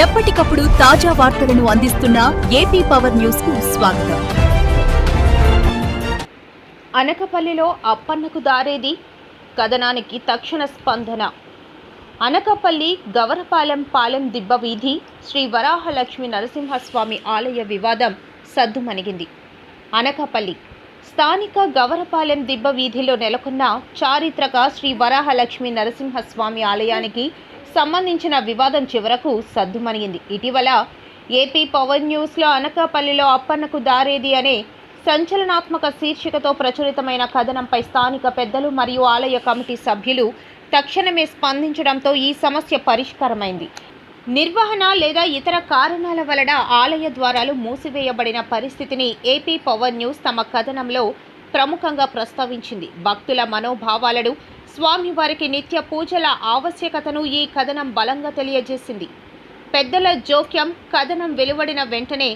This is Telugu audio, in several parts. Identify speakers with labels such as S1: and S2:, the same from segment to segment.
S1: ఎప్పటికప్పుడు తాజా వార్తలను అందిస్తున్న ఏపీ పవర్ న్యూస్కు స్వాగతం.
S2: అనకపల్లిలో అప్పన్నకు దారేది కథనానికి తక్షణ స్పందన. అనకపల్లి గవరపాలెం పాలెం దిబ్బ వీధి శ్రీ వరాహలక్ష్మి నరసింహస్వామి ఆలయ వివాదం సద్దుమణిగింది. అనకపల్లి స్థానిక గవరపాలెం దిబ్బ వీధిలో నెలకొన్న చారిత్రక శ్రీ వరాహలక్ష్మి నరసింహస్వామి ఆలయానికి సంబంధించిన వివాదం చివరకు సద్దుమణిగింది. ఇటీవల ఏపీ పవర్ న్యూస్లో అనకాపల్లిలో అప్పన్నకు దారేది అనే సంచలనాత్మక శీర్షికతో ప్రచురితమైన కథనంపై స్థానిక పెద్దలు మరియు ఆలయ కమిటీ సభ్యులు తక్షణమే స్పందించడంతో ఈ సమస్య పరిష్కారమైంది. నిర్వహణ లేదా ఇతర కారణాల వలన ఆలయ ద్వారాలు మూసివేయబడిన పరిస్థితిని ఏపీ పవర్ న్యూస్ తమ కథనంలో ప్రముఖంగా ప్రస్తావించింది. భక్తుల మనోభావాలను స్వామివారికి నిత్య పూజల ఆవశ్యకతను ఈ కథనం బలంగా తెలియజేసింది. పెద్దల జోక్యం కథనం వెలువడిన వెంటనే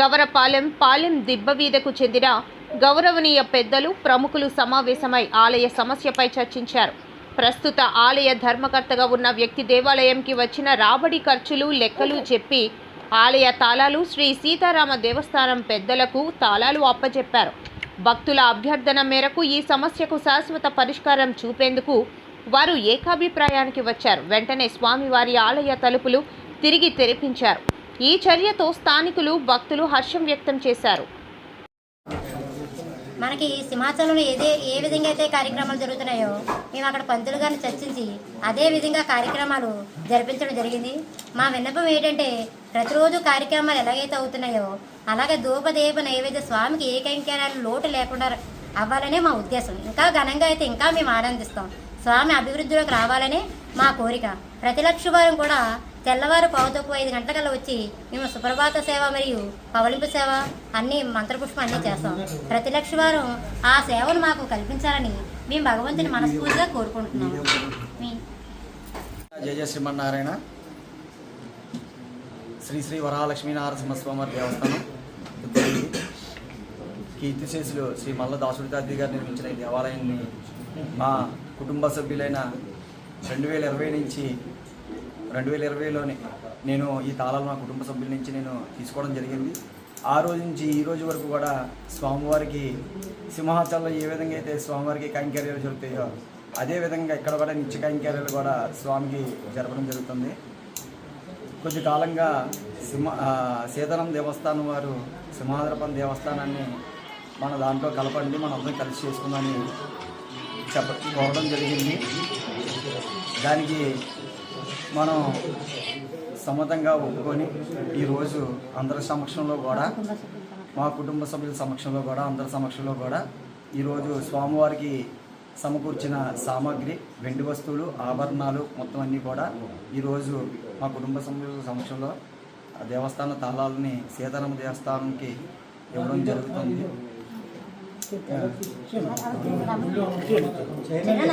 S2: గవరపాలెం పాలెం దిబ్బవీధకు చెందిన గౌరవనీయ పెద్దలు ప్రముఖులు సమావేశమై ఆలయ సమస్యపై చర్చించారు. ప్రస్తుత ఆలయ ధర్మకర్తగా ఉన్న వ్యక్తి దేవాలయంకి వచ్చిన రాబడి ఖర్చులు లెక్కలు చెప్పి ఆలయ తాళాలు శ్రీ సీతారామ దేవస్థానం పెద్దలకు తాళాలు అప్పచెప్పారు భక్తుల అభ్యర్థన మేరకు ఈ సమస్యకు శాశ్వత పరిష్కారం చూపేందుకు వారు ఏకాభిప్రాయానికి వచ్చారు. వెంటనే స్వామివారి ఆలయ తలుపులు తిరిగి తెరిపించారు. ఈ చర్యతో స్థానికులు భక్తులు హర్షం వ్యక్తం చేశారు.
S3: మనకి సింహాచలంలో ఏదే ఏ విధంగా అయితే కార్యక్రమాలు జరుగుతున్నాయో మేము అక్కడ పంతులు గారిని చర్చించి అదే విధంగా కార్యక్రమాలు జరిపించడం జరిగింది. మా విన్నపం ఏంటంటే ప్రతిరోజు కార్యక్రమాలు ఎలాగైతే అవుతున్నాయో అలాగే ధూపదీప నైవేద్య స్వామికి ఏ కైంకర్యాలు లోటు లేకుండా అవ్వాలనే మా ఉద్దేశం. ఇంకా ఘనంగా అయితే ఇంకా మేము ఆనందిస్తాం. స్వామి అభివృద్ధిలోకి రావాలనే మా కోరిక. ప్రతి లక్షవారం కూడా తెల్లవారు పావు ఐదు గంటలకల్లా వచ్చి మేము సుప్రభాత సేవ మరియు పవలింపు సేవ అన్నీ మంత్రపుష్పం అన్నీ చేస్తాం. ప్రతి లక్ష వారం ఆ సేవను మాకు కల్పించాలని మేము భగవంతుని మనస్ఫూర్తిగా కోరుకుంటున్నాము
S4: జయ జయ శ్రీమన్నారాయణ. శ్రీ శ్రీ వరహాలక్ష్మీ నారసింహస్వామి దేవస్థానం. కీర్తిశేషులు శ్రీ మల్ల దాసుడితాది గారు నిర్మించిన ఈ దేవాలయాన్ని మా కుటుంబ సభ్యులైన రెండు వేల ఇరవై నుంచి రెండు వేల ఇరవైలోని నేను ఈ తాళాలు మా కుటుంబ సభ్యుల నుంచి నేను తీసుకోవడం జరిగింది. ఆ రోజు నుంచి ఈ రోజు వరకు కూడా స్వామివారికి సింహాచలంలో ఏ విధంగా అయితే స్వామివారికి కైంకర్యాలు జరుగుతాయో అదే విధంగా ఇక్కడ కూడా నిత్య కైంకర్యాలు కూడా స్వామికి జరపడం జరుగుతుంది. కొద్ది కాలంగా సింహ సీతారాం దేవస్థానం వారు సింహాద్రపం దేవస్థానాన్ని మన దాంట్లో కలపండి మనం అందరం కలిసి చేసుకుందని చెప్ప కోరడం జరిగింది. దానికి మనం సమ్మతంగా ఒప్పుకొని ఈరోజు అందరి సమక్షంలో కూడా మా కుటుంబ సభ్యుల సమక్షంలో కూడా అందరి సమక్షంలో కూడా ఈరోజు స్వామివారికి సమకూర్చిన సామాగ్రి వెండి వస్తువులు ఆభరణాలు మొత్తం అన్నీ కూడా ఈరోజు మా కుటుంబ సభ్యుల సమక్షంలో ఆ దేవస్థాన తాళాలని సీతారామ దేవస్థానంకి ఇవ్వడం జరుగుతుంది.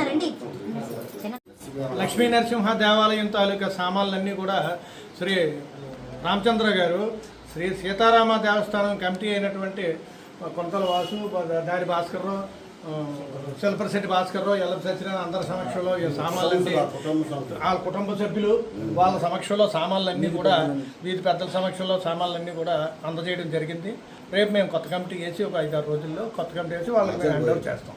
S3: రండి.
S5: లక్ష్మీ నరసింహ దేవాలయం తాలూకా సామాన్లన్నీ కూడా శ్రీ రామచంద్ర గారు శ్రీ సీతారామ దేవస్థానం కమిటీ అయినటువంటి కొంతల వాసు దారి భాస్కర్రావు శిల్పరశెట్టి భాస్కర్రావు ఎల్లం సత్యనారాయణ అందరి సమక్షంలో ఈ సామాన్లన్నీ ఆ కుటుంబ సభ్యులు వాళ్ళ సమక్షంలో సామాన్లన్నీ కూడా వీధి పెద్దల సమక్షంలో సామాన్లన్నీ కూడా అందజేయడం జరిగింది. రేపు మేము కొత్త కమిటీ వేసి ఒక ఐదారు రోజుల్లో కొత్త కమిటీ వేసి వాళ్ళకి మేము హ్యాండ్ చేస్తాం.